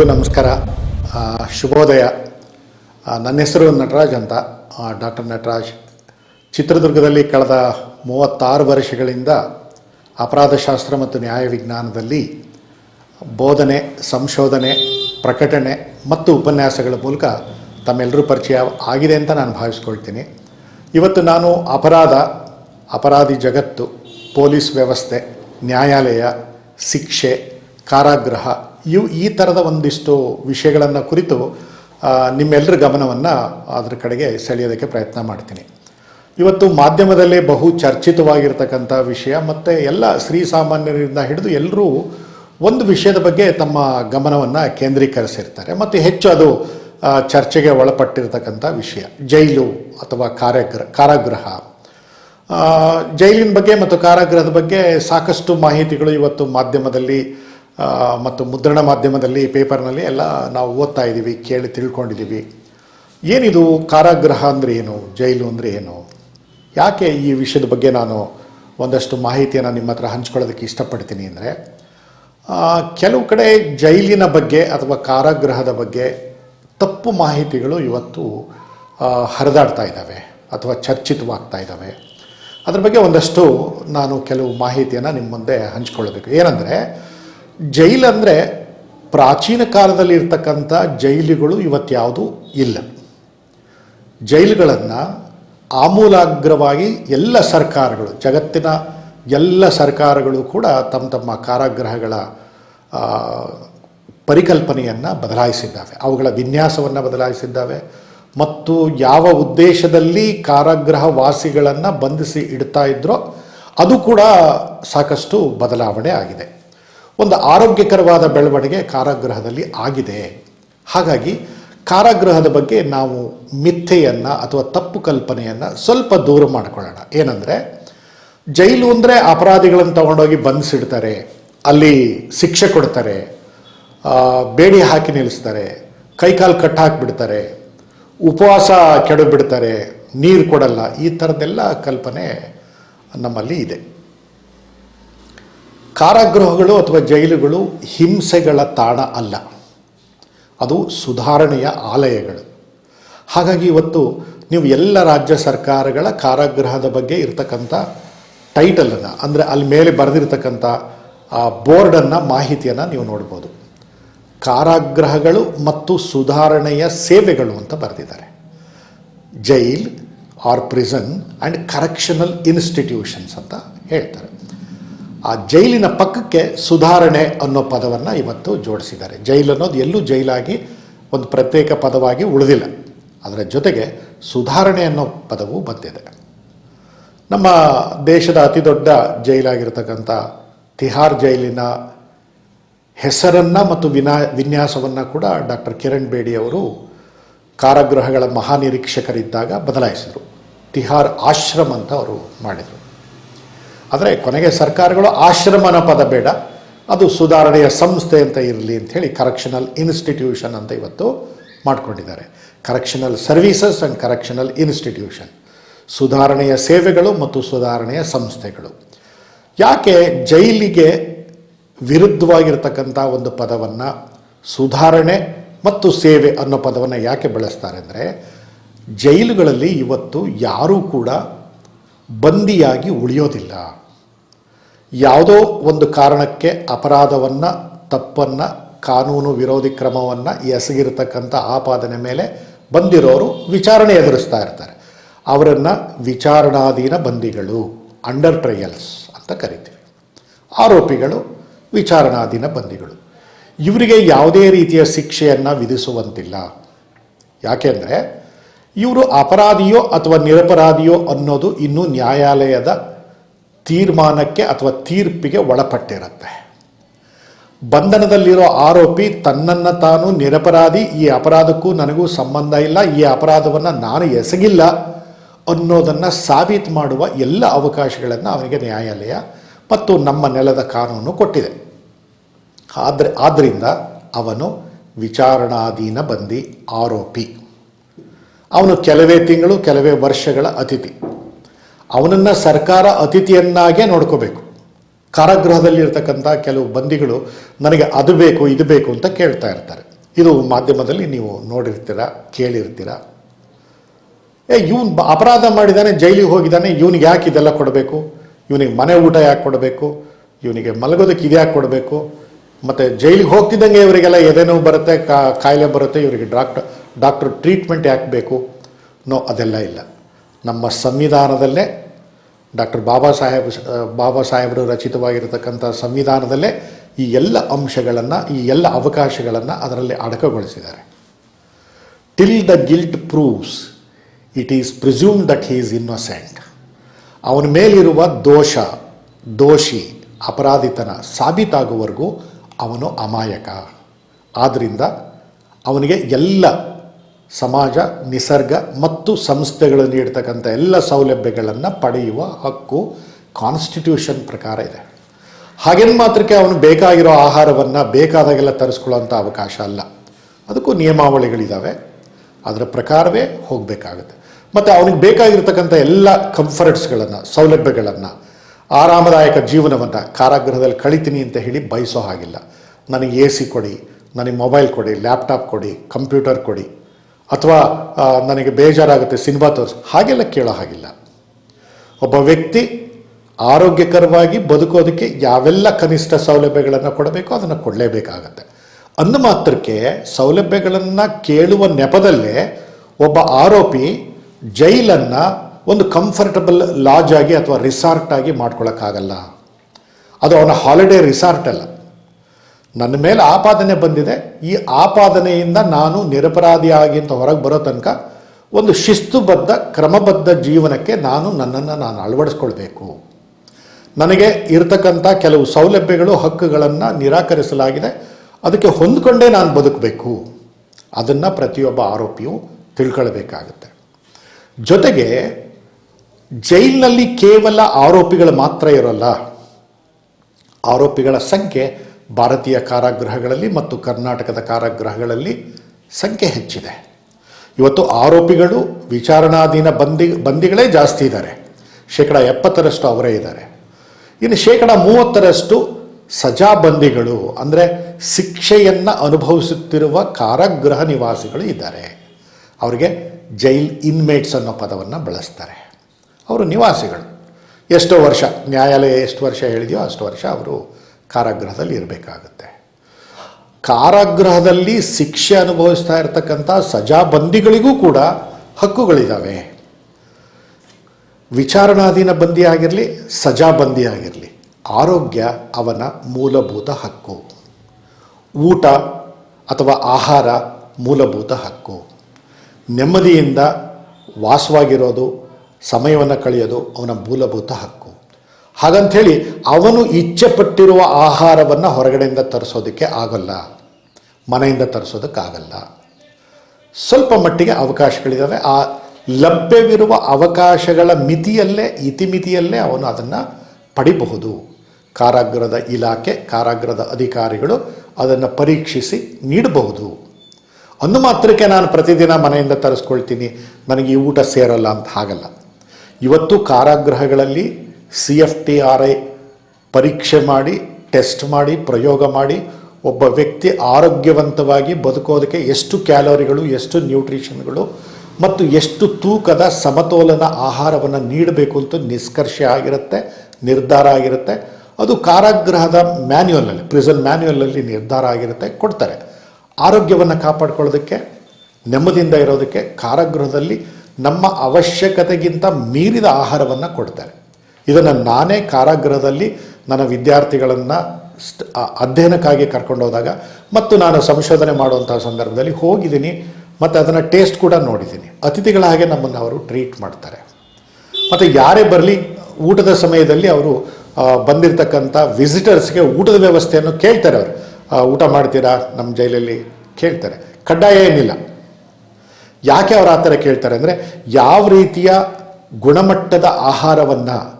ಎಲ್ರಿಗೂ ನಮಸ್ಕಾರ. ಶುಭೋದಯ. ನನ್ನ ಹೆಸರು ನಟರಾಜ್ ಅಂತ. ಡಾಕ್ಟರ್ ನಟರಾಜ್. ಚಿತ್ರದುರ್ಗದಲ್ಲಿ ಕಳೆದ ಮೂವತ್ತಾರು ವರ್ಷಗಳಿಂದ ಅಪರಾಧಶಾಸ್ತ್ರ ಮತ್ತು ನ್ಯಾಯ ವಿಜ್ಞಾನದಲ್ಲಿ ಬೋಧನೆ, ಸಂಶೋಧನೆ, ಪ್ರಕಟಣೆ ಮತ್ತು ಉಪನ್ಯಾಸಗಳ ಮೂಲಕ ತಮ್ಮೆಲ್ಲರೂ ಪರಿಚಯ ಆಗಿದೆ ಅಂತ ನಾನು ಭಾವಿಸ್ಕೊಳ್ತೀನಿ. ಇವತ್ತು ನಾನು ಅಪರಾಧ, ಅಪರಾಧಿ ಜಗತ್ತು, ಪೊಲೀಸ್ ವ್ಯವಸ್ಥೆ, ನ್ಯಾಯಾಲಯ, ಶಿಕ್ಷೆ, ಕಾರಾಗೃಹ ಇವು ಈ ಥರದ ಒಂದಿಷ್ಟು ವಿಷಯಗಳನ್ನು ಕುರಿತು ನಿಮ್ಮೆಲ್ಲರ ಗಮನವನ್ನು ಅದರ ಕಡೆಗೆ ಸೆಳೆಯೋದಕ್ಕೆ ಪ್ರಯತ್ನ ಮಾಡ್ತೀನಿ. ಇವತ್ತು ಮಾಧ್ಯಮದಲ್ಲಿ ಬಹು ಚರ್ಚಿತವಾಗಿರ್ತಕ್ಕಂಥ ವಿಷಯ, ಮತ್ತು ಎಲ್ಲ ಶ್ರೀಸಾಮಾನ್ಯರಿಂದ ಹಿಡಿದು ಎಲ್ಲರೂ ಒಂದು ವಿಷಯದ ಬಗ್ಗೆ ತಮ್ಮ ಗಮನವನ್ನು ಕೇಂದ್ರೀಕರಿಸಿರ್ತಾರೆ. ಮತ್ತು ಹೆಚ್ಚು ಅದು ಚರ್ಚೆಗೆ ಒಳಪಟ್ಟಿರ್ತಕ್ಕಂಥ ವಿಷಯ. ಜೈಲು ಅಥವಾ ಕಾರ್ಯಗ್ರ, ಕಾರಾಗೃಹ. ಜೈಲಿನ ಬಗ್ಗೆ ಮತ್ತು ಕಾರಾಗೃಹದ ಬಗ್ಗೆ ಸಾಕಷ್ಟು ಮಾಹಿತಿಗಳು ಇವತ್ತು ಮಾಧ್ಯಮದಲ್ಲಿ ಮತ್ತು ಮುದ್ರಣ ಮಾಧ್ಯಮದಲ್ಲಿ ಪೇಪರ್ನಲ್ಲಿ ಎಲ್ಲ ನಾವು ಓದ್ತಾ ಇದ್ದೀವಿ, ಕೇಳಿ ತಿಳ್ಕೊಂಡಿದ್ದೀವಿ. ಏನಿದು ಕಾರಾಗೃಹ ಅಂದರೆ ಏನು, ಜೈಲು ಅಂದರೆ ಏನು? ಯಾಕೆ ಈ ವಿಷಯದ ಬಗ್ಗೆ ನಾನು ಒಂದಷ್ಟು ಮಾಹಿತಿಯನ್ನು ನಿಮ್ಮ ಹತ್ರ ಹಂಚ್ಕೊಳ್ಳೋದಕ್ಕೆ ಇಷ್ಟಪಡ್ತೀನಿ ಅಂದರೆ ಕೆಲವು ಕಡೆ ಜೈಲಿನ ಬಗ್ಗೆ ಅಥವಾ ಕಾರಾಗೃಹದ ಬಗ್ಗೆ ತಪ್ಪು ಮಾಹಿತಿಗಳು ಇವತ್ತು ಹರಿದಾಡ್ತಾ ಇದ್ದಾವೆ ಅಥವಾ ಚರ್ಚಿತವಾಗ್ತಾ ಇದ್ದಾವೆ. ಅದ್ರ ಬಗ್ಗೆ ಒಂದಷ್ಟು ನಾನು ಕೆಲವು ಮಾಹಿತಿಯನ್ನು ನಿಮ್ಮ ಮುಂದೆ ಹಂಚ್ಕೊಳ್ಬೇಕು ಏನಂದರೆ ಜೈಲಂದರೆ ಪ್ರಾಚೀನ ಕಾಲದಲ್ಲಿ ಇರ್ತಕ್ಕಂಥ ಜೈಲುಗಳು ಇವತ್ತ್ಯಾವುದೂ ಇಲ್ಲ. ಜೈಲುಗಳನ್ನು ಆಮೂಲಾಗ್ರವಾಗಿ ಎಲ್ಲ ಸರ್ಕಾರಗಳು, ಜಗತ್ತಿನ ಎಲ್ಲ ಸರ್ಕಾರಗಳು ಕೂಡ ತಮ್ಮ ತಮ್ಮ ಕಾರಾಗೃಹಗಳ ಪರಿಕಲ್ಪನೆಯನ್ನು ಬದಲಾಯಿಸಿದ್ದಾವೆ. ಅವುಗಳ ವಿನ್ಯಾಸವನ್ನು ಬದಲಾಯಿಸಿದ್ದಾವೆ. ಮತ್ತು ಯಾವ ಉದ್ದೇಶದಲ್ಲಿ ಕಾರಾಗೃಹ ವಾಸಿಗಳನ್ನು ಬಂಧಿಸಿ ಇಡ್ತಾ ಇದ್ರೋ ಅದು ಕೂಡ ಸಾಕಷ್ಟು ಬದಲಾವಣೆ ಆಗಿದೆ. ಒಂದು ಆರೋಗ್ಯಕರವಾದ ಬೆಳವಣಿಗೆ ಕಾರಾಗೃಹದಲ್ಲಿ ಆಗಿದೆ. ಹಾಗಾಗಿ ಕಾರಾಗೃಹದ ಬಗ್ಗೆ ನಾವು ಮಿಥ್ಯೆಯನ್ನು ಅಥವಾ ತಪ್ಪು ಕಲ್ಪನೆಯನ್ನು ಸ್ವಲ್ಪ ದೂರ ಮಾಡಿಕೊಳ್ಳೋಣ. ಏನಂದರೆ, ಜೈಲು ಅಂದರೆ ಅಪರಾಧಿಗಳನ್ನು ತಗೊಂಡೋಗಿ ಬಂಧಿಸಿಡ್ತಾರೆ, ಅಲ್ಲಿ ಶಿಕ್ಷೆ ಕೊಡ್ತಾರೆ ಬೇಡಿ ಹಾಕಿ ನಿಲ್ಲಿಸ್ತಾರೆ, ಕೈಕಾಲು ಕಟ್ಟಾಕ್ಬಿಡ್ತಾರೆ, ಉಪವಾಸ ಕೆಡಬಿಡ್ತಾರೆ ನೀರು ಕೊಡಲ್ಲ, ಈ ಥರದ್ದೆಲ್ಲ ಕಲ್ಪನೆ ನಮ್ಮಲ್ಲಿ ಇದೆ. ಕಾರಾಗೃಹಗಳು ಅಥವಾ ಜೈಲುಗಳು ಹಿಂಸೆಗಳ ತಾಣ ಅಲ್ಲ. ಅದು ಸುಧಾರಣೆಯ ಆಲಯಗಳು. ಹಾಗಾಗಿ ಇವತ್ತು ನೀವು ಎಲ್ಲ ರಾಜ್ಯ ಸರ್ಕಾರಗಳ ಕಾರಾಗೃಹದ ಬಗ್ಗೆ ಇರತಕ್ಕಂಥ ಟೈಟಲನ್ನು ಅಂದರೆ ಅಲ್ಲಿ ಮೇಲೆ ಬರೆದಿರ್ತಕ್ಕಂಥ ಬೋರ್ಡನ್ನು ಮಾಹಿತಿಯನ್ನು ನೀವು ನೋಡ್ಬೋದು. ಕಾರಾಗೃಹಗಳು ಮತ್ತು ಸುಧಾರಣೆಯ ಸೇವೆಗಳು ಅಂತ ಬರೆದಿದ್ದಾರೆ. Jail or prison and correctional institutions ಅಂತ ಹೇಳ್ತಾರೆ. ಆ ಜೈಲಿನ ಪಕ್ಕಕ್ಕೆ ಸುಧಾರಣೆ ಅನ್ನೋ ಪದವನ್ನು ಇವತ್ತು ಜೋಡಿಸಿದ್ದಾರೆ. ಜೈಲು ಅನ್ನೋದು ಎಲ್ಲೂ ಜೈಲಾಗಿ ಒಂದು ಪ್ರತ್ಯೇಕ ಪದವಾಗಿ ಉಳಿದಿಲ್ಲ. ಅದರ ಜೊತೆಗೆ ಸುಧಾರಣೆ ಅನ್ನೋ ಪದವು ಬಂದಿದೆ. ನಮ್ಮ ದೇಶದ ಅತಿ ದೊಡ್ಡ ಜೈಲಾಗಿರ್ತಕ್ಕಂಥ ತಿಹಾರ್ ಜೈಲಿನ ಹೆಸರನ್ನು ಮತ್ತು ವಿನಾ ವಿನ್ಯಾಸವನ್ನು ಕೂಡ ಡಾಕ್ಟರ್ ಕಿರಣ್ ಬೇಡಿ ಅವರು ಕಾರಾಗೃಹಗಳ ಮಹಾನಿರೀಕ್ಷಕರಿದ್ದಾಗ ಬದಲಾಯಿಸಿದರು. ತಿಹಾರ್ ಆಶ್ರಮ್ ಅಂತ ಅವರು ಮಾಡಿದರು. ಆದರೆ ಕೊನೆಗೆ ಸರ್ಕಾರಗಳು ಆಶ್ರಮನ ಪದ ಬೇಡ, ಅದು ಸುಧಾರಣೆಯ ಸಂಸ್ಥೆ ಅಂತ ಇರಲಿ ಅಂಥೇಳಿ ಕರೆಕ್ಷನಲ್ ಇನ್ಸ್ಟಿಟ್ಯೂಷನ್ ಅಂತ ಇವತ್ತು ಮಾಡಿಕೊಂಡಿದ್ದಾರೆ. Correctional services and correctional institution ಸುಧಾರಣೆಯ ಸೇವೆಗಳು ಮತ್ತು ಸುಧಾರಣೆಯ ಸಂಸ್ಥೆಗಳು. ಯಾಕೆ ಜೈಲಿಗೆ ವಿರುದ್ಧವಾಗಿರ್ತಕ್ಕಂಥ ಒಂದು ಪದವನ್ನು ಸುಧಾರಣೆ ಮತ್ತು ಸೇವೆ ಅನ್ನೋ ಪದವನ್ನು ಯಾಕೆ ಬಳಸ್ತಾರೆ ಅಂದರೆ ಜೈಲುಗಳಲ್ಲಿ ಇವತ್ತು ಯಾರೂ ಕೂಡ ಬಂದಿಯಾಗಿ ಉಳಿಯೋದಿಲ್ಲ. ಯಾವುದೋ ಒಂದು ಕಾರಣಕ್ಕೆ ಅಪರಾಧವನ್ನು, ತಪ್ಪನ್ನು, ಕಾನೂನು ವಿರೋಧಿ ಕ್ರಮವನ್ನು ಎಸಗಿರ್ತಕ್ಕಂಥ ಆಪಾದನೆ ಮೇಲೆ ಬಂದಿರೋರು ವಿಚಾರಣೆ ಎದುರಿಸ್ತಾ ಇರ್ತಾರೆ. ಅವರನ್ನು ವಿಚಾರಣಾಧೀನ ಬಂದಿಗಳು ಅಂಡರ್ ಟ್ರಯಲ್ಸ್ ಅಂತ ಕರಿತೀವಿ. ಆರೋಪಿಗಳು ವಿಚಾರಣಾಧೀನ ಬಂದಿಗಳು. ಇವರಿಗೆ ಯಾವುದೇ ರೀತಿಯ ಶಿಕ್ಷೆಯನ್ನು ವಿಧಿಸುವಂತಿಲ್ಲ. ಯಾಕೆಂದರೆ ಇವರು ಅಪರಾಧಿಯೋ ಅಥವಾ ನಿರಪರಾಧಿಯೋ ಅನ್ನೋದು ಇನ್ನೂ ನ್ಯಾಯಾಲಯದ ತೀರ್ಮಾನಕ್ಕೆ ಅಥವಾ ತೀರ್ಪಿಗೆ ಒಳಪಟ್ಟಿರುತ್ತೆ. ಬಂಧನದಲ್ಲಿರೋ ಆರೋಪಿ ತನ್ನನ್ನು ತಾನು ನಿರಪರಾಧಿ, ಈ ಅಪರಾಧಕ್ಕೂ ನನಗೂ ಸಂಬಂಧ ಇಲ್ಲ, ಈ ಅಪರಾಧವನ್ನು ನಾನು ಎಸಗಿಲ್ಲ ಅನ್ನೋದನ್ನು ಸಾಬೀತು ಮಾಡುವ ಎಲ್ಲ ಅವಕಾಶಗಳನ್ನು ಅವನಿಗೆ ನ್ಯಾಯಾಲಯ ಮತ್ತು ನಮ್ಮ ನೆಲದ ಕಾನೂನು ಕೊಟ್ಟಿದೆ. ಆದರೆ ಆದ್ದರಿಂದ ಅವನು ವಿಚಾರಣಾಧೀನ ಬಂದಿ ಆರೋಪಿ. ಅವನು ಕೆಲವೇ ತಿಂಗಳು, ಕೆಲವೇ ವರ್ಷಗಳ ಅತಿಥಿ. ಅವನನ್ನು ಸರ್ಕಾರ ಅತಿಥಿಯನ್ನಾಗೇ ನೋಡ್ಕೋಬೇಕು. ಕಾರಾಗೃಹದಲ್ಲಿರ್ತಕ್ಕಂಥ ಕೆಲವು ಬಂದಿಗಳು ನನಗೆ ಅದು ಬೇಕು, ಇದು ಬೇಕು ಅಂತ ಕೇಳ್ತಾ ಇರ್ತಾರೆ. ಇದು ಮಾಧ್ಯಮದಲ್ಲಿ ನೀವು ನೋಡಿರ್ತೀರ, ಕೇಳಿರ್ತೀರ? ಏ, ಇವನು ಅಪರಾಧ ಮಾಡಿದ್ದಾನೆ ಜೈಲಿಗೆ ಹೋಗಿದ್ದಾನೆ ಇವನಿಗೆ ಯಾಕೆ ಇದೆಲ್ಲ ಕೊಡಬೇಕು? ಇವನಿಗೆ ಮನೆ ಊಟ ಯಾಕೆ ಕೊಡಬೇಕು? ಇವನಿಗೆ ಮಲಗೋದಕ್ಕೆ ಇದು ಯಾಕೆ ಕೊಡಬೇಕು? ಮತ್ತು ಜೈಲಿಗೆ ಹೋಗ್ತಿದ್ದಂಗೆ ಇವರಿಗೆಲ್ಲ ಎದೆನೋವು ಬರುತ್ತೆ ಕಾಯಿಲೆ ಬರುತ್ತೆ, ಇವರಿಗೆ ಡಾಕ್ಟರ್ ಡಾಕ್ಟರ್ ಟ್ರೀಟ್ಮೆಂಟ್ ಯಾಕೆ ಬೇಕು? ನೋ, ಅದೆಲ್ಲ ಇಲ್ಲ. ನಮ್ಮ ಸಂವಿಧಾನದಲ್ಲೇ ಡಾಕ್ಟರ್ ಬಾಬಾ ಸಾಹೇಬ್ ಬಾಬಾ ಸಾಹೇಬರು ರಚಿತವಾಗಿರತಕ್ಕಂಥ ಸಂವಿಧಾನದಲ್ಲೇ ಈ ಎಲ್ಲ ಅಂಶಗಳನ್ನು, ಈ ಎಲ್ಲ ಅವಕಾಶಗಳನ್ನು ಅದರಲ್ಲಿ ಅಡಕಗೊಳಿಸಿದ್ದಾರೆ. Till the guilt proves it is presume that he is innocent ಅವನ ಮೇಲಿರುವ ದೋಷ, ದೋಷಿ, ಅಪರಾಧಿತನ ಸಾಬೀತಾಗುವವರೆಗೂ ಅವನು ಅಮಾಯಕ. ಆದ್ದರಿಂದ ಅವನಿಗೆ ಎಲ್ಲ ಸಮಾಜ, ನಿಸರ್ಗ ಮತ್ತು ಸಂಸ್ಥೆಗಳು ನೀಡ್ತಕ್ಕಂಥ ಎಲ್ಲ ಸೌಲಭ್ಯಗಳನ್ನು ಪಡೆಯುವ ಹಕ್ಕು ಕಾನ್ಸ್ಟಿಟ್ಯೂಷನ್ ಪ್ರಕಾರ ಇದೆ. ಹಾಗೇನು ಮಾತ್ರಕ್ಕೆ ಅವನು ಬೇಕಾಗಿರೋ ಆಹಾರವನ್ನು ಬೇಕಾದಾಗೆಲ್ಲ ತರಿಸ್ಕೊಳ್ಳೋಂಥ ಅವಕಾಶ ಅಲ್ಲ. ಅದಕ್ಕೂ ನಿಯಮಾವಳಿಗಳಿದ್ದಾವೆ ಅದರ ಪ್ರಕಾರವೇ ಹೋಗಬೇಕಾಗುತ್ತೆ. ಮತ್ತು ಅವನಿಗೆ ಬೇಕಾಗಿರ್ತಕ್ಕಂಥ ಎಲ್ಲ ಕಂಫರ್ಟ್ಸ್ಗಳನ್ನು ಸೌಲಭ್ಯಗಳನ್ನು, ಆರಾಮದಾಯಕ ಜೀವನವನ್ನು ಕಾರಾಗೃಹದಲ್ಲಿ ಕಳಿತೀನಿ ಅಂತ ಹೇಳಿ ಬಯಸೋ ಹಾಗಿಲ್ಲ. ನನಗೆ ಎ ಸಿ ಕೊಡಿ, ನನಗೆ ಮೊಬೈಲ್ ಕೊಡಿ, ಲ್ಯಾಪ್ಟಾಪ್ ಕೊಡಿ, ಕಂಪ್ಯೂಟರ್ ಕೊಡಿ ಅಥವಾ ನನಗೆ ಬೇಜಾರಾಗುತ್ತೆ ಸಿನಿಮಾ ತೋರಿಸಿ, ಹಾಗೆಲ್ಲ ಕೇಳೋ ಹಾಗಿಲ್ಲ. ಒಬ್ಬ ವ್ಯಕ್ತಿ ಆರೋಗ್ಯಕರವಾಗಿ ಬದುಕೋದಕ್ಕೆ ಯಾವೆಲ್ಲ ಕನಿಷ್ಠ ಸೌಲಭ್ಯಗಳನ್ನು ಕೊಡಬೇಕೋ ಅದನ್ನು ಕೊಡಲೇಬೇಕಾಗತ್ತೆ. ಅಂದ ಮಾತ್ರಕ್ಕೆ ಸೌಲಭ್ಯಗಳನ್ನು ಕೇಳುವ ನೆಪದಲ್ಲೇ ಒಬ್ಬ ಆರೋಪಿ ಜೈಲನ್ನು ಒಂದು ಕಂಫರ್ಟಬಲ್ ಲಾಜ್ ಆಗಿ ಅಥವಾ ರಿಸಾರ್ಟ್ ಆಗಿ ಮಾಡ್ಕೊಳ್ಳೋಕ್ಕಾಗಲ್ಲ ಅದು ಅವನ ಹಾಲಿಡೇ ರಿಸಾರ್ಟ್ ಅಲ್ಲ. ನನ್ನ ಮೇಲೆ ಆಪಾದನೆ ಬಂದಿದೆ. ಈ ಆಪಾದನೆಯಿಂದ ನಾನು ನಿರಪರಾಧಿಯಾಗಿ ಅಂತ ಹೊರಗೆ ಬರೋ ತನಕ ಒಂದು ಶಿಸ್ತುಬದ್ಧ, ಕ್ರಮಬದ್ಧ ಜೀವನಕ್ಕೆ ನಾನು ನನ್ನನ್ನು ನಾನು ಅಳವಡಿಸ್ಕೊಳ್ಬೇಕು. ನನಗೆ ಇರತಕ್ಕಂಥ ಕೆಲವು ಸೌಲಭ್ಯಗಳು, ಹಕ್ಕುಗಳನ್ನು ನಿರಾಕರಿಸಲಾಗಿದೆ. ಅದಕ್ಕೆ ಹೊಂದ್ಕೊಂಡೇ ನಾನು ಬದುಕಬೇಕು. ಅದನ್ನು ಪ್ರತಿಯೊಬ್ಬ ಆರೋಪಿಯು ತಿಳ್ಕೊಳ್ಬೇಕಾಗುತ್ತೆ. ಜೊತೆಗೆ ಜೈಲಿನಲ್ಲಿ ಕೇವಲ ಆರೋಪಿಗಳು ಮಾತ್ರ ಇರೋಲ್ಲ. ಆರೋಪಿಗಳ ಸಂಖ್ಯೆ ಭಾರತೀಯ ಕಾರಾಗೃಹಗಳಲ್ಲಿ ಮತ್ತು ಕರ್ನಾಟಕದ ಕಾರಾಗೃಹಗಳಲ್ಲಿ ಸಂಖ್ಯೆ ಹೆಚ್ಚಿದೆ. ಇವತ್ತು ಆರೋಪಿಗಳು ವಿಚಾರಣಾಧೀನ ಬಂದಿ, ಬಂದಿಗಳೇ ಜಾಸ್ತಿ ಇದ್ದಾರೆ. ಶೇಕಡ ಎಪ್ಪತ್ತರಷ್ಟು ಅವರೇ ಇದ್ದಾರೆ. ಇನ್ನು ಶೇಕಡ ಮೂವತ್ತರಷ್ಟು ಸಜಾಬಂದಿಗಳು, ಅಂದರೆ ಶಿಕ್ಷೆಯನ್ನು ಅನುಭವಿಸುತ್ತಿರುವ ಕಾರಾಗೃಹ ನಿವಾಸಿಗಳು ಇದ್ದಾರೆ. ಅವರಿಗೆ ಜೈಲ್ ಇನ್ಮೇಟ್ಸ್ ಅನ್ನೋ ಪದವನ್ನು ಬಳಸ್ತಾರೆ. ಅವರು ನಿವಾಸಿಗಳು. ಎಷ್ಟೋ ವರ್ಷ, ನ್ಯಾಯಾಲಯ ಎಷ್ಟು ವರ್ಷ ಹೇಳಿದೆಯೋ ಅಷ್ಟು ವರ್ಷ ಅವರು ಕಾರಾಗೃಹದಲ್ಲಿ ಇರಬೇಕಾಗುತ್ತೆ. ಕಾರಾಗೃಹದಲ್ಲಿ ಶಿಕ್ಷೆ ಅನುಭವಿಸ್ತಾ ಇರತಕ್ಕಂಥ ಸಜಾಬಂದಿಗಳಿಗೂ ಕೂಡ ಹಕ್ಕುಗಳಿದ್ದಾವೆ ವಿಚಾರಣಾಧೀನ ಬಂದಿ ಆಗಿರಲಿ, ಸಜಾಬಂದಿ ಆಗಿರಲಿ, ಆರೋಗ್ಯ ಅವನ ಮೂಲಭೂತ ಹಕ್ಕು. ಊಟ ಅಥವಾ ಆಹಾರ ಮೂಲಭೂತ ಹಕ್ಕು. ನೆಮ್ಮದಿಯಿಂದ ವಾಸವಾಗಿರೋದು, ಸಮಯವನ್ನು ಕಳೆಯೋದು ಅವನ ಮೂಲಭೂತ ಹಕ್ಕು. ಹಾಗಂಥೇಳಿ ಅವನು ಇಚ್ಛೆ ಪಟ್ಟಿರುವ ಆಹಾರವನ್ನು ಹೊರಗಡೆಯಿಂದ ತರಿಸೋದಕ್ಕೆ ಆಗಲ್ಲ, ಮನೆಯಿಂದ ತರಿಸೋದಕ್ಕಾಗಲ್ಲ. ಸ್ವಲ್ಪ ಮಟ್ಟಿಗೆ ಅವಕಾಶಗಳಿದ್ದಾವೆ ಆ ಲಭ್ಯವಿರುವ ಅವಕಾಶಗಳ ಮಿತಿಯಲ್ಲೇ, ಇತಿಮಿತಿಯಲ್ಲೇ ಅವನು ಅದನ್ನು ಪಡಿಬಹುದು. ಕಾರಾಗೃಹದ ಇಲಾಖೆ, ಕಾರಾಗೃಹದ ಅಧಿಕಾರಿಗಳು ಅದನ್ನು ಪರೀಕ್ಷಿಸಿ ನೀಡಬಹುದು. ಅಂದು ಮಾತ್ರಕ್ಕೆ ನಾನು ಪ್ರತಿದಿನ ಮನೆಯಿಂದ ತರಿಸ್ಕೊಳ್ತೀನಿ, ನನಗೆ ಈ ಊಟ ಸೇರಲ್ಲ ಅಂತ ಹಾಗಲ್ಲ. ಇವತ್ತು ಕಾರಾಗೃಹಗಳಲ್ಲಿ C F T R I ಪರೀಕ್ಷೆ ಮಾಡಿ, ಟೆಸ್ಟ್ ಮಾಡಿ, ಪ್ರಯೋಗ ಮಾಡಿ, ಒಬ್ಬ ವ್ಯಕ್ತಿ ಆರೋಗ್ಯವಂತವಾಗಿ ಬದುಕೋದಕ್ಕೆ ಎಷ್ಟು ಕ್ಯಾಲೋರಿಗಳು, ಎಷ್ಟು ನ್ಯೂಟ್ರಿಷನ್ಗಳು ಮತ್ತು ಎಷ್ಟು ತೂಕದ ಸಮತೋಲನ ಆಹಾರವನ್ನು ನೀಡಬೇಕು ಅಂತ ನಿಷ್ಕರ್ಷೆ ಆಗಿರುತ್ತೆ, ನಿರ್ಧಾರ ಆಗಿರುತ್ತೆ. ಅದು ಕಾರಾಗೃಹದ ಮ್ಯಾನ್ಯುವಲಲ್ಲಿ ಪ್ರಿಸನ್ ಮ್ಯಾನ್ಯುವಲಲ್ಲಿ ನಿರ್ಧಾರ ಆಗಿರುತ್ತೆ, ಕೊಡ್ತಾರೆ. ಆರೋಗ್ಯವನ್ನು ಕಾಪಾಡ್ಕೊಳ್ಳೋದಕ್ಕೆ, ನೆಮ್ಮದಿಯಿಂದ ಇರೋದಕ್ಕೆ ಕಾರಾಗೃಹದಲ್ಲಿ ನಮ್ಮ ಅವಶ್ಯಕತೆಗಿಂತ ಮೀರಿದ ಆಹಾರವನ್ನು ಕೊಡ್ತಾರೆ. ಇದನ್ನು ನಾನೇ ಕಾರಾಗೃಹದಲ್ಲಿ ನನ್ನ ವಿದ್ಯಾರ್ಥಿಗಳನ್ನು ಅಧ್ಯಯನಕ್ಕಾಗಿ ಕರ್ಕೊಂಡು ಹೋದಾಗ ಮತ್ತು ನಾನು ಸಂಶೋಧನೆ ಮಾಡುವಂಥ ಸಂದರ್ಭದಲ್ಲಿ ಹೋಗಿದ್ದೀನಿ ಮತ್ತು ಅದನ್ನು ಟೇಸ್ಟ್ ಕೂಡ ನೋಡಿದ್ದೀನಿ. ಅತಿಥಿಗಳ ಹಾಗೆ ನಮ್ಮನ್ನು ಅವರು ಟ್ರೀಟ್ ಮಾಡ್ತಾರೆ. ಮತ್ತು ಯಾರೇ ಬರಲಿ, ಊಟದ ಸಮಯದಲ್ಲಿ ಅವರು ಬಂದಿರತಕ್ಕಂಥ ವಿಸಿಟರ್ಸ್ಗೆ ಊಟದ ವ್ಯವಸ್ಥೆಯನ್ನು ಕೇಳ್ತಾರೆ ಅವರು. ಊಟ ಮಾಡ್ತೀರಾ? ನಮ್ಮ ಜೈಲಲ್ಲಿ ಕೇಳ್ತಾರೆ. ಕಡ್ಡಾಯ ಏನಿಲ್ಲ. ಯಾಕೆ ಅವರು ಆ ಥರ ಕೇಳ್ತಾರೆ ಅಂದರೆ ಯಾವ ರೀತಿಯ ಗುಣಮಟ್ಟದ ಆಹಾರವನ್ನು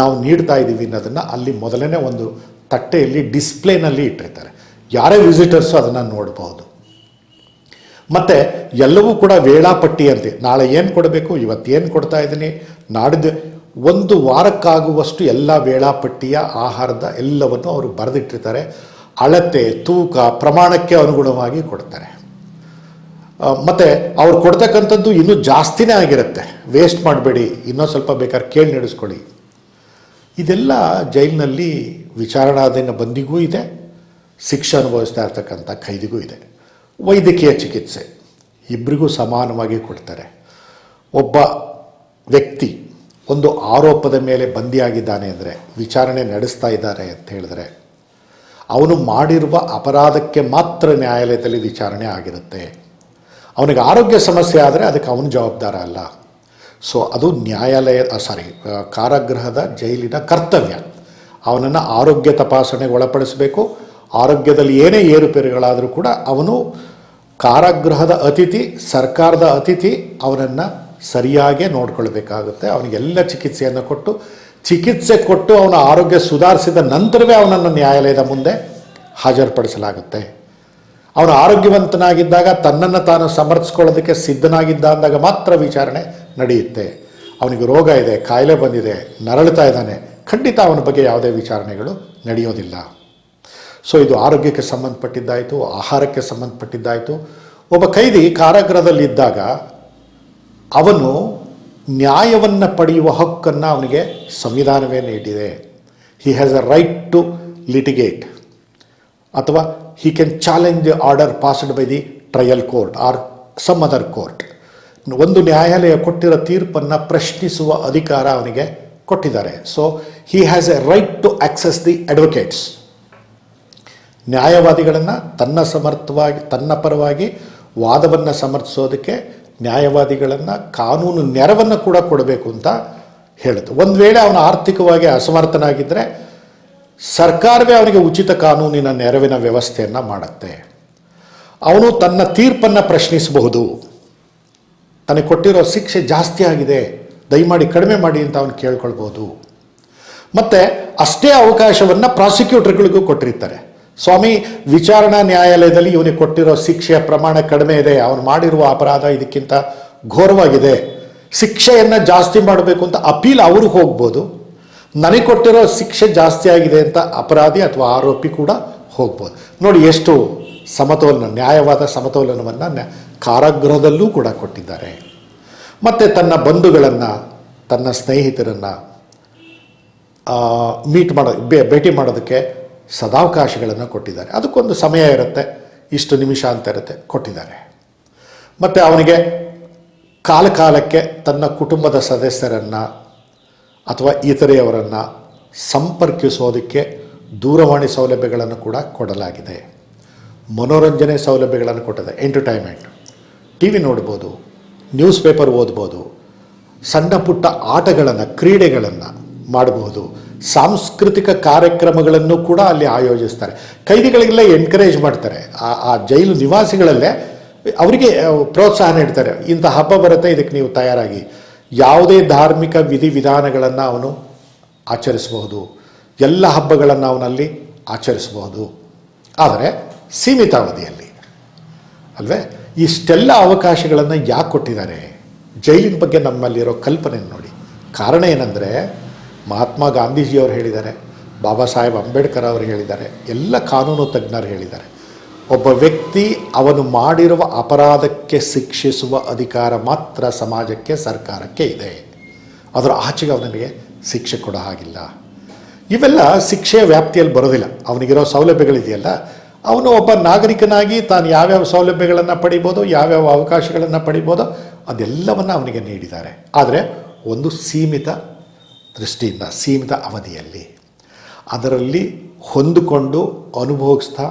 ನಾವು ನೀಡ್ತಾ ಇದ್ದೀವಿ ಅನ್ನೋದನ್ನು ಅಲ್ಲಿ ಮೊದಲನೇ ಒಂದು ತಟ್ಟೆಯಲ್ಲಿ ಡಿಸ್ಪ್ಲೇನಲ್ಲಿ ಇಟ್ಟಿರ್ತಾರೆ. ಯಾರೇ ವಿಸಿಟರ್ಸು ಅದನ್ನು ನೋಡಬಹುದು ಮತ್ತು ಎಲ್ಲವೂ ಕೂಡ ವೇಳಾಪಟ್ಟಿ ಅಂತೆ. ನಾಳೆ ಏನು ಕೊಡಬೇಕು, ಇವತ್ತು ಏನು ಕೊಡ್ತಾ ಇದ್ದೀನಿ ನಾಡಿದ್ದು ಒಂದು ವಾರಕ್ಕಾಗುವಷ್ಟು ಎಲ್ಲ ವೇಳಾಪಟ್ಟಿಯ ಆಹಾರದ ಎಲ್ಲವನ್ನು ಅವರು ಬರೆದಿಟ್ಟಿರ್ತಾರೆ. ಅಳತೆ, ತೂಕ, ಪ್ರಮಾಣಕ್ಕೆ ಅನುಗುಣವಾಗಿ ಕೊಡ್ತಾರೆ. ಮತ್ತು ಅವ್ರು ಕೊಡ್ತಕ್ಕಂಥದ್ದು ಇನ್ನೂ ಜಾಸ್ತಿನೇ ಆಗಿರುತ್ತೆ. ವೇಸ್ಟ್ ಮಾಡಬೇಡಿ. ಇನ್ನೂ ಸ್ವಲ್ಪ ಬೇಕಾದ್ರೆ ಕೇಳಿ ನಡೆಸ್ಕೊಳ್ಳಿ. ಇದೆಲ್ಲ ಜೈಲಿನಲ್ಲಿ ವಿಚಾರಣಾಧೀನ ಬಂದಿಗೂ ಇದೆ, ಶಿಕ್ಷೆ ಅನುಭವಿಸ್ತಾ ಇರ್ತಕ್ಕಂಥ ಖೈದಿಗೂ ಇದೆ. ವೈದ್ಯಕೀಯ ಚಿಕಿತ್ಸೆ ಇಬ್ಬರಿಗೂ ಸಮಾನವಾಗಿ ಕೊಡ್ತಾರೆ. ಒಬ್ಬ ವ್ಯಕ್ತಿ ಒಂದು ಆರೋಪದ ಮೇಲೆ ಬಂದಿಯಾಗಿದ್ದಾನೆ ಅಂದರೆ ವಿಚಾರಣೆ ನಡೆಸ್ತಾ ಇದ್ದಾರೆ ಅಂತ ಹೇಳಿದ್ರೆ, ಅವನು ಮಾಡಿರುವ ಅಪರಾಧಕ್ಕೆ ಮಾತ್ರ ನ್ಯಾಯಾಲಯದಲ್ಲಿ ವಿಚಾರಣೆ ಆಗಿರುತ್ತೆ. ಅವನಿಗೆ ಆರೋಗ್ಯ ಸಮಸ್ಯೆ ಆದರೆ ಅದಕ್ಕೆ ಅವನು ಜವಾಬ್ದಾರ ಅಲ್ಲ. ಸೊ ಅದು ನ್ಯಾಯಾಲಯ ಸಾರಿ ಕಾರಾಗೃಹದ ಜೈಲಿನ ಕರ್ತವ್ಯ. ಅವನನ್ನು ಆರೋಗ್ಯ ತಪಾಸಣೆಗೆ ಒಳಪಡಿಸಬೇಕು. ಆರೋಗ್ಯದಲ್ಲಿ ಏನೇ ಏರುಪೇರುಗಳಾದರೂ ಕೂಡ ಅವನು ಕಾರಾಗೃಹದ ಅತಿಥಿ, ಸರ್ಕಾರದ ಅತಿಥಿ, ಅವನನ್ನು ಸರಿಯಾಗೇ ನೋಡ್ಕೊಳ್ಬೇಕಾಗುತ್ತೆ. ಅವನಿಗೆಲ್ಲ ಚಿಕಿತ್ಸೆಯನ್ನು ಕೊಟ್ಟು, ಚಿಕಿತ್ಸೆ ಕೊಟ್ಟು ಅವನ ಆರೋಗ್ಯ ಸುಧಾರಿಸಿದ ನಂತರವೇ ಅವನನ್ನು ನ್ಯಾಯಾಲಯದ ಮುಂದೆ ಹಾಜರುಪಡಿಸಲಾಗುತ್ತೆ. ಅವನು ಆರೋಗ್ಯವಂತನಾಗಿದ್ದಾಗ ತನ್ನನ್ನು ತಾನು ಸಮರ್ಥಿಸ್ಕೊಳ್ಳೋದಕ್ಕೆ ಸಿದ್ಧನಾಗಿದ್ದ ಅಂದಾಗ ಮಾತ್ರ ವಿಚಾರಣೆ ನಡೆಯುತ್ತೆ. ಅವನಿಗೆ ರೋಗ ಇದೆ, ಕಾಯಿಲೆ ಬಂದಿದೆ ನರಳುತ್ತಾ ಇದ್ದಾನೆ. ಖಂಡಿತ ಅವನ ಬಗ್ಗೆ ಯಾವುದೇ ವಿಚಾರಣೆಗಳು ನಡೆಯೋದಿಲ್ಲ. ಸೊ ಇದು ಆರೋಗ್ಯಕ್ಕೆ ಸಂಬಂಧಪಟ್ಟಿದ್ದಾಯಿತು, ಆಹಾರಕ್ಕೆ ಸಂಬಂಧಪಟ್ಟಿದ್ದಾಯಿತು. ಒಬ್ಬ ಕೈದಿ ಕಾರಾಗೃಹದಲ್ಲಿದ್ದಾಗ ಅವನು ನ್ಯಾಯವನ್ನು ಪಡೆಯುವ ಹಕ್ಕನ್ನು ಅವನಿಗೆ ಸಂವಿಧಾನವೇ ನೀಡಿದೆ. He has a right to litigate ಅಥವಾ he can challenge order passed by the trial court or some other court ಒಂದು ನ್ಯಾಯಾಲಯ ಕೊಟ್ಟಿರೋ ತೀರ್ಪನ್ನು ಪ್ರಶ್ನಿಸುವ ಅಧಿಕಾರ ಅವನಿಗೆ ಕೊಟ್ಟಿದ್ದಾರೆ. So he has a right to access the advocates ನ್ಯಾಯವಾದಿಗಳನ್ನು ತನ್ನ ಸಮರ್ಥವಾಗಿ, ತನ್ನ ಪರವಾಗಿ ವಾದವನ್ನು ಸಮರ್ಥಿಸೋದಕ್ಕೆ ನ್ಯಾಯವಾದಿಗಳನ್ನು ಕಾನೂನು ನೆರವನ್ನು ಕೂಡ ಕೊಡಬೇಕು ಅಂತ ಹೇಳುತ್ತೆ. ಒಂದು ವೇಳೆ ಅವನು ಆರ್ಥಿಕವಾಗಿ ಅಸಮರ್ಥನಾಗಿದ್ದರೆ ಸರ್ಕಾರವೇ ಅವನಿಗೆ ಉಚಿತ ಕಾನೂನಿನ ನೆರವಿನ ವ್ಯವಸ್ಥೆಯನ್ನು ಮಾಡುತ್ತೆ. ಅವನು ತನ್ನ ತೀರ್ಪನ್ನು ಪ್ರಶ್ನಿಸಬಹುದು. ತನಗೆ ಕೊಟ್ಟಿರೋ ಶಿಕ್ಷೆ ಜಾಸ್ತಿ ಆಗಿದೆ, ದಯಮಾಡಿ ಕಡಿಮೆ ಮಾಡಿ ಅಂತ ಅವನು ಕೇಳ್ಕೊಳ್ಬೋದು. ಮತ್ತು ಅಷ್ಟೇ ಅವಕಾಶವನ್ನು ಪ್ರಾಸಿಕ್ಯೂಟರ್ಗಳಿಗೂ ಕೊಟ್ಟಿರ್ತಾರೆ. ಸ್ವಾಮಿ, ವಿಚಾರಣಾ ನ್ಯಾಯಾಲಯದಲ್ಲಿ ಇವನಿಗೆ ಕೊಟ್ಟಿರೋ ಶಿಕ್ಷೆಯ ಪ್ರಮಾಣ ಕಡಿಮೆ ಇದೆ, ಅವನು ಮಾಡಿರುವ ಅಪರಾಧ ಇದಕ್ಕಿಂತ ಘೋರವಾಗಿದೆ. ಶಿಕ್ಷೆಯನ್ನು ಜಾಸ್ತಿ ಮಾಡಬೇಕು ಅಂತ ಅಪೀಲ್ ಅವರು ಹೋಗ್ಬೋದು. ನನಗೆ ಕೊಟ್ಟಿರೋ ಶಿಕ್ಷೆ ಜಾಸ್ತಿ ಆಗಿದೆ ಅಂತ ಅಪರಾಧಿ ಅಥವಾ ಆರೋಪಿ ಕೂಡ ಹೋಗ್ಬೋದು. ನೋಡಿ, ಎಷ್ಟು ಸಮತೋಲನ, ನ್ಯಾಯವಾದ ಸಮತೋಲನವನ್ನು ಕಾರಾಗೃಹದಲ್ಲೂ ಕೂಡ ಕೊಟ್ಟಿದ್ದಾರೆ. ಮತ್ತು ತನ್ನ ಬಂಧುಗಳನ್ನು, ತನ್ನ ಸ್ನೇಹಿತರನ್ನು ಮೀಟ್ ಮಾಡೋ ಭೇಟಿ ಮಾಡೋದಕ್ಕೆ ಸದಾವಕಾಶಗಳನ್ನು ಕೊಟ್ಟಿದ್ದಾರೆ. ಅದಕ್ಕೊಂದು ಸಮಯ ಇರುತ್ತೆ, ಇಷ್ಟು ನಿಮಿಷ ಅಂತ ಇರುತ್ತೆ, ಕೊಟ್ಟಿದ್ದಾರೆ. ಮತ್ತು ಅವನಿಗೆ ಕಾಲಕಾಲಕ್ಕೆ ತನ್ನ ಕುಟುಂಬದ ಸದಸ್ಯರನ್ನು ಅಥವಾ ಇತರೆಯವರನ್ನು ಸಂಪರ್ಕಿಸೋದಕ್ಕೆ ದೂರವಾಣಿ ಸೌಲಭ್ಯಗಳನ್ನು ಕೂಡ ಕೊಡಲಾಗಿದೆ. ಮನೋರಂಜನೆ ಸೌಲಭ್ಯಗಳನ್ನು ಕೊಟ್ಟಿದೆ ಎಂಟರ್ಟೈನ್ಮೆಂಟ್ ಟಿ ವಿ ನೋಡ್ಬೋದು ನ್ಯೂಸ್ ಪೇಪರ್ ಓದ್ಬೋದು, ಸಣ್ಣ ಪುಟ್ಟ ಆಟಗಳನ್ನು, ಕ್ರೀಡೆಗಳನ್ನು ಮಾಡಬಹುದು ಸಾಂಸ್ಕೃತಿಕ ಕಾರ್ಯಕ್ರಮಗಳನ್ನು ಕೂಡ ಅಲ್ಲಿ ಆಯೋಜಿಸ್ತಾರೆ. ಕೈದಿಗಳಿಗೆಲ್ಲ ಎನ್ಕರೇಜ್ ಮಾಡ್ತಾರೆ. ಆ ಆ ಜೈಲು ನಿವಾಸಿಗಳಲ್ಲೇ ಅವರಿಗೆ ಪ್ರೋತ್ಸಾಹ ನೀಡ್ತಾರೆ. ಇಂಥ ಹಬ್ಬ ಬರುತ್ತೆ, ಇದಕ್ಕೆ ನೀವು ತಯಾರಾಗಿ. ಯಾವುದೇ ಧಾರ್ಮಿಕ ವಿಧಿವಿಧಾನಗಳನ್ನು ಅವನು ಆಚರಿಸಬಹುದು ಎಲ್ಲ ಹಬ್ಬಗಳನ್ನು ಅವನಲ್ಲಿ ಆಚರಿಸಬಹುದು ಆದರೆ ಸೀಮಿತಾವಧಿಯಲ್ಲಿ ಅಲ್ವೇ? ಇಷ್ಟೆಲ್ಲ ಅವಕಾಶಗಳನ್ನು ಯಾಕೆ ಕೊಟ್ಟಿದ್ದಾರೆ? ಜೈಲಿನ ಬಗ್ಗೆ ನಮ್ಮಲ್ಲಿರೋ ಕಲ್ಪನೆ ನೋಡಿ. ಕಾರಣ ಏನಂದರೆ, ಮಹಾತ್ಮ ಗಾಂಧೀಜಿಯವರು ಹೇಳಿದ್ದಾರೆ, ಬಾಬಾ ಸಾಹೇಬ್ ಅಂಬೇಡ್ಕರ್ ಅವರು ಹೇಳಿದ್ದಾರೆ, ಎಲ್ಲ ಕಾನೂನು ತಜ್ಞರು ಹೇಳಿದ್ದಾರೆ. ಒಬ್ಬ ವ್ಯಕ್ತಿ ಅವನು ಮಾಡಿರುವ ಅಪರಾಧಕ್ಕೆ ಶಿಕ್ಷಿಸುವ ಅಧಿಕಾರ ಮಾತ್ರ ಸಮಾಜಕ್ಕೆ, ಸರ್ಕಾರಕ್ಕೆ ಇದೆ. ಅದರ ಆಚೆಗೆ ಅವನಿಗೆ ಶಿಕ್ಷೆ ಕೊಡೋ ಹಾಗಿಲ್ಲ. ಇವೆಲ್ಲ ಶಿಕ್ಷೆಯ ವ್ಯಾಪ್ತಿಯಲ್ಲಿ ಬರೋದಿಲ್ಲ. ಅವನಿಗಿರೋ ಸೌಲಭ್ಯಗಳಿದೆಯಲ್ಲ ಅವನು ಒಬ್ಬ ನಾಗರಿಕನಾಗಿ ತಾನು ಯಾವ್ಯಾವ ಸೌಲಭ್ಯಗಳನ್ನು ಪಡಿಬೋದು, ಯಾವ್ಯಾವ ಅವಕಾಶಗಳನ್ನು ಪಡಿಬೋದೋ, ಅದೆಲ್ಲವನ್ನು ಅವನಿಗೆ ನೀಡಿದ್ದಾರೆ. ಆದರೆ ಒಂದು ಸೀಮಿತ ದೃಷ್ಟಿಯಿಂದ, ಸೀಮಿತ ಅವಧಿಯಲ್ಲಿ ಅದರಲ್ಲಿ ಹೊಂದಿಕೊಂಡು ಅನುಭವಿಸ್ತಾ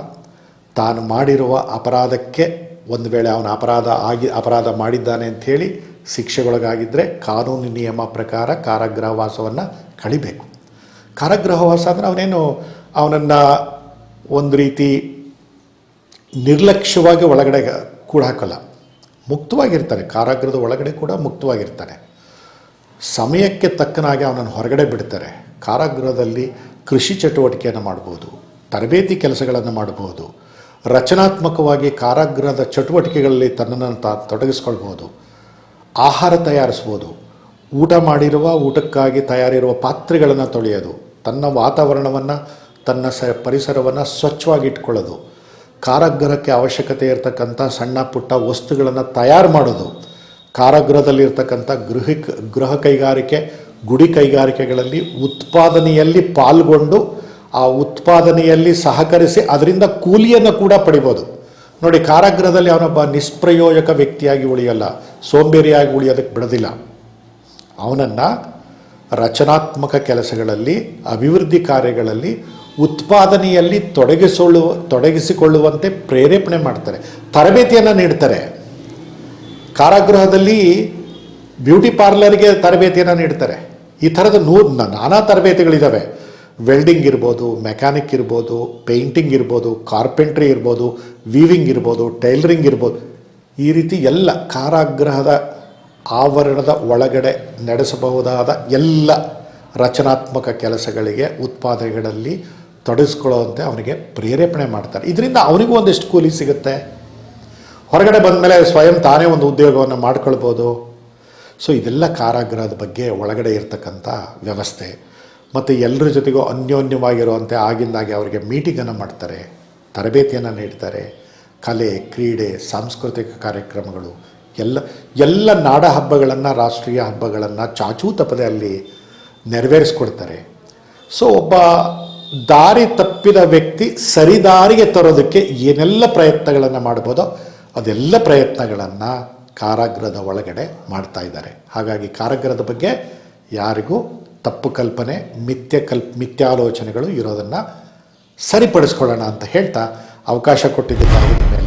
ತಾನು ಮಾಡಿರುವ ಅಪರಾಧಕ್ಕೆ ಒಂದು ವೇಳೆ ಅವನ ಅಪರಾಧ ಆಗಿ, ಅಪರಾಧ ಮಾಡಿದ್ದಾನೆ ಅಂಥೇಳಿ ಶಿಕ್ಷೆಗೊಳಗಾಗಿದ್ದರೆ ಕಾನೂನು ನಿಯಮ ಪ್ರಕಾರ ಕಾರಾಗೃಹವಾಸವನ್ನು ಕಳಿಬೇಕು. ಕಾರಾಗೃಹವಾಸ ಅಂದರೆ ಅವನೇನು, ಅವನನ್ನು ಒಂದು ರೀತಿ ನಿರ್ಲಕ್ಷ್ಯವಾಗಿ ಒಳಗಡೆ ಕೂಡ ಹಾಕಲ್ಲ. ಮುಕ್ತವಾಗಿರ್ತಾನೆ ಕಾರಾಗೃಹದ ಒಳಗಡೆ ಕೂಡ ಮುಕ್ತವಾಗಿರ್ತಾನೆ ಸಮಯಕ್ಕೆ ತಕ್ಕನಾಗಿ ಅವನನ್ನು ಹೊರಗಡೆ ಬಿಡ್ತಾರೆ. ಕಾರಾಗೃಹದಲ್ಲಿ ಕೃಷಿ ಚಟುವಟಿಕೆಯನ್ನು ಮಾಡ್ಬೋದು. ತರಬೇತಿ ಕೆಲಸಗಳನ್ನು ಮಾಡಬಹುದು ರಚನಾತ್ಮಕವಾಗಿ ಕಾರಾಗೃಹದ ಚಟುವಟಿಕೆಗಳಲ್ಲಿ ತನ್ನನ್ನು ತ, ತೊಡಗಿಸ್ಕೊಳ್ಬೋದು. ಆಹಾರ ತಯಾರಿಸ್ಬೋದು. ಊಟ ಮಾಡಿರುವ ಊಟಕ್ಕಾಗಿ ತಯಾರಿರುವ ಪಾತ್ರೆಗಳನ್ನು ತೊಳೆಯೋದು. ತನ್ನ ವಾತಾವರಣವನ್ನು, ತನ್ನ ಸ, ಪರಿಸರವನ್ನು ಸ್ವಚ್ಛವಾಗಿ ಇಟ್ಕೊಳ್ಳೋದು. ಕಾರಾಗೃಹಕ್ಕೆ ಅವಶ್ಯಕತೆ ಇರತಕ್ಕಂಥ ಸಣ್ಣ ಪುಟ್ಟ ವಸ್ತುಗಳನ್ನು ತಯಾರು ಮಾಡೋದು, ಕಾರಾಗೃಹದಲ್ಲಿರ್ತಕ್ಕಂಥ ಗೃಹ ಗೃಹ ಕೈಗಾರಿಕೆ, ಗುಡಿ ಕೈಗಾರಿಕೆಗಳಲ್ಲಿ ಉತ್ಪಾದನೆಯಲ್ಲಿ ಪಾಲ್ಗೊಂಡು ಆ ಉತ್ಪಾದನೆಯಲ್ಲಿ ಸಹಕರಿಸಿ ಅದರಿಂದ ಕೂಲಿಯನ್ನು ಕೂಡ ಪಡಿಬೋದು. ನೋಡಿ, ಕಾರಾಗೃಹದಲ್ಲಿ ಅವನೊಬ್ಬ ನಿಷ್ಪ್ರಯೋಜಕ ವ್ಯಕ್ತಿಯಾಗಿ ಉಳಿಯಲ್ಲ, ಸೋಂಬೇರಿಯಾಗಿ ಉಳಿಯೋದಕ್ಕೆ ಬಿಡೋದಿಲ್ಲ. ಅವನನ್ನು ರಚನಾತ್ಮಕ ಕೆಲಸಗಳಲ್ಲಿ, ಅಭಿವೃದ್ಧಿ ಕಾರ್ಯಗಳಲ್ಲಿ ಉತ್ಪಾದನೆಯಲ್ಲಿ ತೊಡಗಿಸಿಕೊಳ್ಳುವ ತೊಡಗಿಸಿಕೊಳ್ಳುವಂತೆ ಪ್ರೇರೇಪಣೆ ಮಾಡ್ತಾರೆ. ತರಬೇತಿಯನ್ನು ನೀಡ್ತಾರೆ. ಕಾರಾಗೃಹದಲ್ಲಿ ಬ್ಯೂಟಿ ಪಾರ್ಲರ್ಗೆ ತರಬೇತಿಯನ್ನು ನೀಡ್ತಾರೆ. ಈ ಥರದ ನೂರು ನಾನಾ ತರಬೇತಿಗಳಿದ್ದಾವೆ ವೆಲ್ಡಿಂಗ್ ಇರ್ಬೋದು, ಮೆಕ್ಯಾನಿಕ್ ಇರ್ಬೋದು, ಪೇಂಟಿಂಗ್ ಇರ್ಬೋದು, ಕಾರ್ಪೆಂಟ್ರಿ ಇರ್ಬೋದು, ವೀವಿಂಗ್ ಇರ್ಬೋದು, ಟೈಲರಿಂಗ್ ಇರ್ಬೋದು. ಈ ರೀತಿ ಎಲ್ಲ ಕಾರಾಗೃಹದ ಆವರಣದ ಒಳಗಡೆ ನಡೆಸಬಹುದಾದ ಎಲ್ಲ ರಚನಾತ್ಮಕ ಕೆಲಸಗಳಿಗೆ, ಉತ್ಪಾದನೆಗಳಲ್ಲಿ ತೊಡಗಿಸ್ಕೊಳ್ಳುವಂತೆ ಅವನಿಗೆ ಪ್ರೇರೇಪಣೆ ಮಾಡ್ತಾರೆ. ಇದರಿಂದ ಅವನಿಗೂ ಒಂದಿಷ್ಟು ಕೂಲಿ ಸಿಗುತ್ತೆ. ಹೊರಗಡೆ ಬಂದಮೇಲೆ ಸ್ವಯಂ ತಾನೇ ಒಂದು ಉದ್ಯೋಗವನ್ನು ಮಾಡ್ಕೊಳ್ಬೋದು. ಸೊ ಇದೆಲ್ಲ ಕಾರಾಗೃಹದ ಬಗ್ಗೆ ಒಳಗಡೆ ಇರತಕ್ಕಂಥ ವ್ಯವಸ್ಥೆ. ಮತ್ತು ಎಲ್ಲರ ಜೊತೆಗೂ ಅನ್ಯೋನ್ಯವಾಗಿರುವಂತೆ ಆಗಿಂದಾಗೆ ಅವರಿಗೆ ಮೀಟಿಂಗನ್ನು ಮಾಡ್ತಾರೆ, ತರಬೇತಿಯನ್ನು ನೀಡ್ತಾರೆ. ಕಲೆ, ಕ್ರೀಡೆ, ಸಾಂಸ್ಕೃತಿಕ ಕಾರ್ಯಕ್ರಮಗಳು, ಎಲ್ಲ ಎಲ್ಲ ನಾಡ ಹಬ್ಬಗಳನ್ನು, ರಾಷ್ಟ್ರೀಯ ಹಬ್ಬಗಳನ್ನು ಚಾಚೂ ತಪ್ಪದೆ ಅಲ್ಲಿ ನೆರವೇರಿಸ್ಕೊಡ್ತಾರೆ. ಸೊ ಒಬ್ಬ ದಾರಿ ತಪ್ಪಿದ ವ್ಯಕ್ತಿ ಸರಿದಾರಿಗೆ ತರೋದಕ್ಕೆ ಏನೆಲ್ಲ ಪ್ರಯತ್ನಗಳನ್ನು ಮಾಡ್ಬೋದೋ ಅದೆಲ್ಲ ಪ್ರಯತ್ನಗಳನ್ನು ಕಾರಾಗೃಹದ ಒಳಗಡೆ ಮಾಡ್ತಾ ಇದ್ದಾರೆ. ಹಾಗಾಗಿ ಕಾರಾಗೃಹದ ಬಗ್ಗೆ ಯಾರಿಗೂ ತಪ್ಪು ಕಲ್ಪನೆ, ಮಿಥ್ಯ ಕಲ್ಪ ಮಿಥ್ಯಾಲೋಚನೆಗಳು ಇರೋದನ್ನು ಸರಿಪಡಿಸ್ಕೊಳ್ಳೋಣ ಅಂತ ಹೇಳ್ತಾ ಅವಕಾಶ ಕೊಟ್ಟಿದ್ದಾರೆ ನಿಮಗೆ